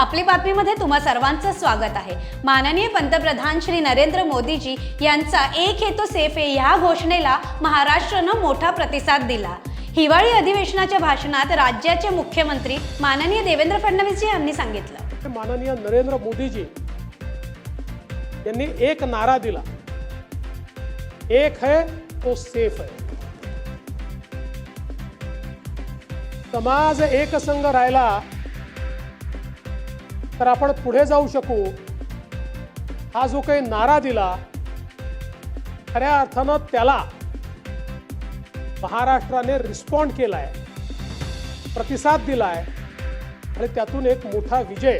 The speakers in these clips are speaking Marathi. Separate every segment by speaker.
Speaker 1: आपली बातमीमध्ये तुम्हा सर्वांचं स्वागत आहे. माननीय पंतप्रधान श्री नरेंद्र मोदीजी यांचा एक हेतू सेफ आहे ह्या घोषणेला महाराष्ट्रानं मोठा प्रतिसाद दिला. हिवाळी अधिवेशनाच्या भाषणात राज्याचे मुख्यमंत्री माननीय देवेंद्र फडणवीस यांनी सांगितलं.
Speaker 2: माननीय नरेंद्र मोदीजी यांनी एक नारा दिला. एक है तो सेफ है. समाज एकसंघ राहिला तर आपण पुढे जाऊ शकू. हा जो काही नारा दिला खऱ्या अर्थानं त्याला महाराष्ट्राने रिस्पॉन्ड केलाय प्रतिसाद दिलाय आणि त्यातून एक मोठा विजय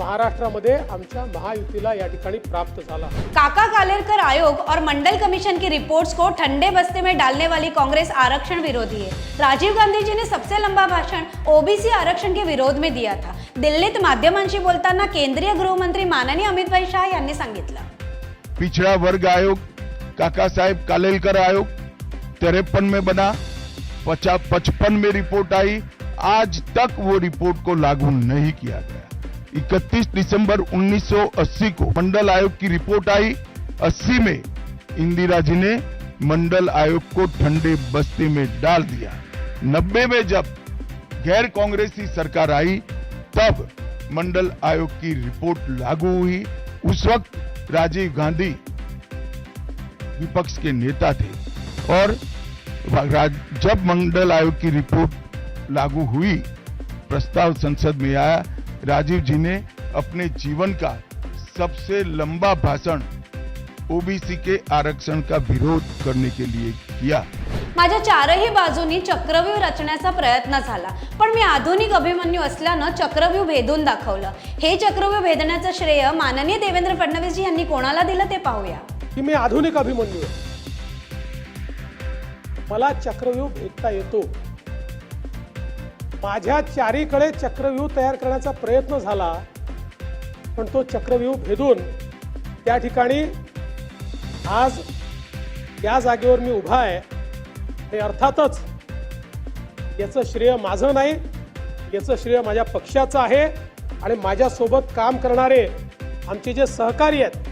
Speaker 2: महाराष्ट्रामध्ये आमच्या महायुतीला या ठिकाणी प्राप्त झाला.
Speaker 1: काका कालेरकर आयोग और मंडल कमीशन की रिपोर्ट्स को ठंडे बस्ते में डालने वाली कांग्रेस आरक्षण विरोधी है। राजीव गांधी जी ने सबसे लंबा भाषण ओबीसी आरक्षण के विरोध में दिया था। दिल्लीत माध्यमांशी बोलताना केंद्रीय गृहमंत्री माननीय अमित भाई शाह यांनी सांगितलं।
Speaker 3: पिछड़ा वर्ग आयोग काका साहेब कालेलकर आयोग तिरपन में बना पचा पचपन में रिपोर्ट आई आज तक वो रिपोर्ट को लागू नहीं किया गया। 31 दिसंबर 1980 को मंडल आयोग की रिपोर्ट आई। 80 में इंदिरा जी ने मंडल आयोग को ठंडे बस्ते में डाल दिया। 90 में जब गैर कांग्रेसी सरकार आई, तब मंडल आयोग की रिपोर्ट लागू हुई। उस वक्त राजीव गांधी विपक्ष के नेता थे और जब मंडल आयोग की रिपोर्ट लागू हुई, प्रस्ताव संसद में आया राजीव जी ने अपने जीवन का सबसे लंबा भाषण ओबीसी के आरक्षण का विरोध करने के लिए किया।
Speaker 1: माझ्या चारही बाजूनी चक्रव्यूह रचण्याचा प्रयत्न झाला पण मी आधुनिक अभिमन्यू असल्यानं चक्रव्यूह भेदून दाखवलं. हे चक्रव्यूह भेदण्याचं श्रेय माननीय देवेंद्र फडणवीसजी यांनी कोणाला दिलं ते पाहूया.
Speaker 2: की मी आधुनिक अभिमन्यू मला चक्रव्यूह भेदता येतो. माझ्या चारीकडे चक्रव्यूह तयार करण्याचा प्रयत्न झाला पण तो चक्रव्यूह भेदून त्या ठिकाणी आज या जागेवर मी उभा आहे. हे अर्थातच याचं श्रेय माझं नाही याचं श्रेय माझ्या पक्षाचं आहे आणि माझ्यासोबत काम करणारे आमचे जे सहकारी आहेत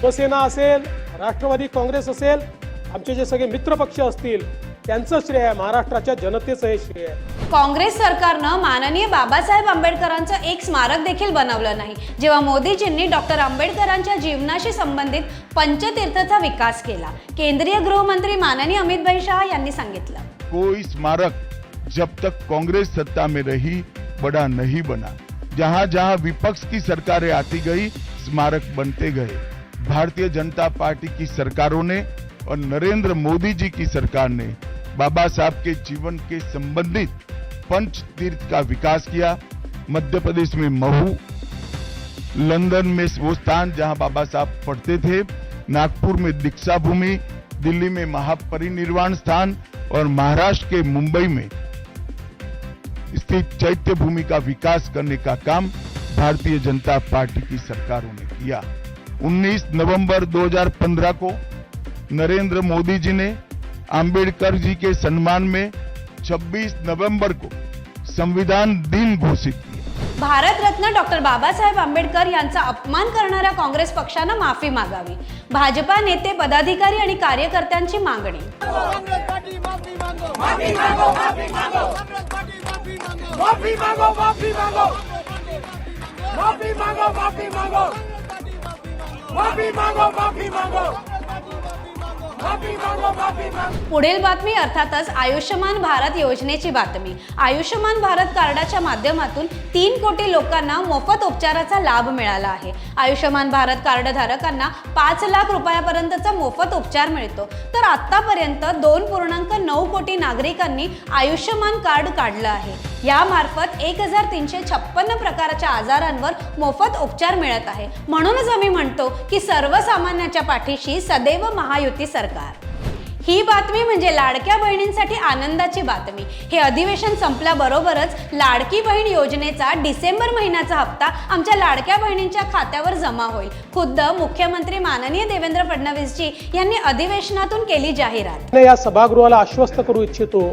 Speaker 2: शिवसेना असेल राष्ट्रवादी काँग्रेस असेल आमचे जे सगळे मित्रपक्ष असतील त्यांचं श्रेय आहे महाराष्ट्राच्या जनतेचं हे श्रेय आहे.
Speaker 1: काँग्रेस सरकारनं माननीय बाबासाहेब आंबेडकरांचं एक स्मारक देखील बनवलं नाही जेव्हा मोदीजींनी डॉक्टर आंबेडकरांच्या जीवनाशी संबंधित पंचतीर्थचा विकास केला. केंद्रीय गृहमंत्री माननीय अमित भाई शाह यांनी सांगितलं.
Speaker 3: कोई स्मारक जब तक कांग्रेस सत्ता में रही बड़ा नहीं बना। जहां जहां विपक्ष की सरकारें आती गई स्मारक बनते गए। भारतीय जनता पार्टी की सरकारों ने और नरेंद्र मोदी जी की सरकार ने बाबा साहब के जीवन के संबंधित पंच तीर्थ का विकास किया। मध्य प्रदेश में महू, लंदन में वो स्थान जहाँ बाबा साहब पढ़ते थे। नागपुर में दीक्षा भूमि दिल्ली में महापरिनिर्वाण स्थान और महाराष्ट्र के मुंबई में स्थित चैत्य भूमि का विकास करने का काम भारतीय जनता पार्टी की सरकारों ने किया। 19 नवंबर 2015 को नरेंद्र मोदी जी ने अंबेडकर जी के सम्मान में 26 नवंबर को संविधान दिन घोषित किया।
Speaker 1: भारतरत्न डॉक्टर बाबासाहेब आंबेडकर यांचा अपमान करणाऱ्या काँग्रेस पक्षानं माफी मागावी. भाजपा नेते पदाधिकारी आणि कार्यकर्त्यांची मागणी.
Speaker 4: कांग्रेस पार्टी माफी मांगो माफी मांगो.
Speaker 1: पुढील बातमी अर्थातच आयुष्यमान भारत योजनेची बातमी. आयुष्यमान भारत कार्डाच्या माध्यमातून तीन कोटी लोकांना मोफत उपचाराचा लाभ मिळाला आहे. आयुष्यमान भारत कार्ड धारकांना पाच लाख रुपयापर्यंतचा मोफत उपचार मिळतो. तर आतापर्यंत दोन पूर्णांक नऊ कोटी नागरिकांनी आयुष्यमान कार्ड काढलं आहे. यामार्फत एक हजार तीनशे छप्पन्न प्रकारच्या आजारांवर मोफत उपचार मिळत आहे. म्हणूनच आम्ही म्हणतो की सर्वसामान्याच्या पाठीशी सदैव महायुती सरकार. ही बातमी म्हणजे लाडक्या बहिणींसाठी आनंदाची बातमी. हे अधिवेशन संपल्याबरोबरच लाडकी बहीण योजनेचा डिसेंबर महिन्याचा हप्ता आमच्या लाडक्या बहिणींच्या खात्यावर जमा होईल. खुद्द मुख्यमंत्री माननीय देवेंद्र फडणवीसजी यांनी अधिवेशनातून केली जाहिरात.
Speaker 2: या सभागृहाला आश्वस्त करू इच्छितो.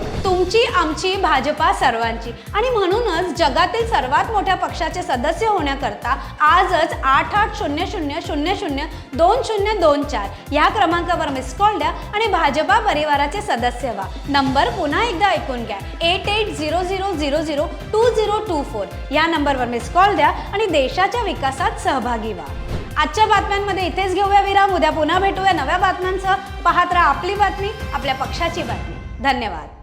Speaker 1: तुमची आमची भाजपा सर्वांची. आणि म्हणूनच जगातील सर्वात मोठ्या पक्षाचे सदस्य होण्याकरता आजच आठ आठ शून्य शून्य शून्य शून्य दोन शून्य दोन चार या क्रमांकावर मिस कॉल द्या आणि भाजपा परिवाराचे सदस्य व्हा. नंबर पुन्हा एकदा ऐकून घ्या. Eight eight zero zero zero zero two zero two four. या नंबरवर मिस कॉल द्या आणि देशाच्या विकासात सहभागी व्हा. आजच्या बातम्यांमध्ये इथेच घेऊया विराम. उद्या पुन्हा भेटूया नव्या बातम्यांसह. पाहत राहा आपली बातमी आपल्या पक्षाची बातमी. धन्यवाद.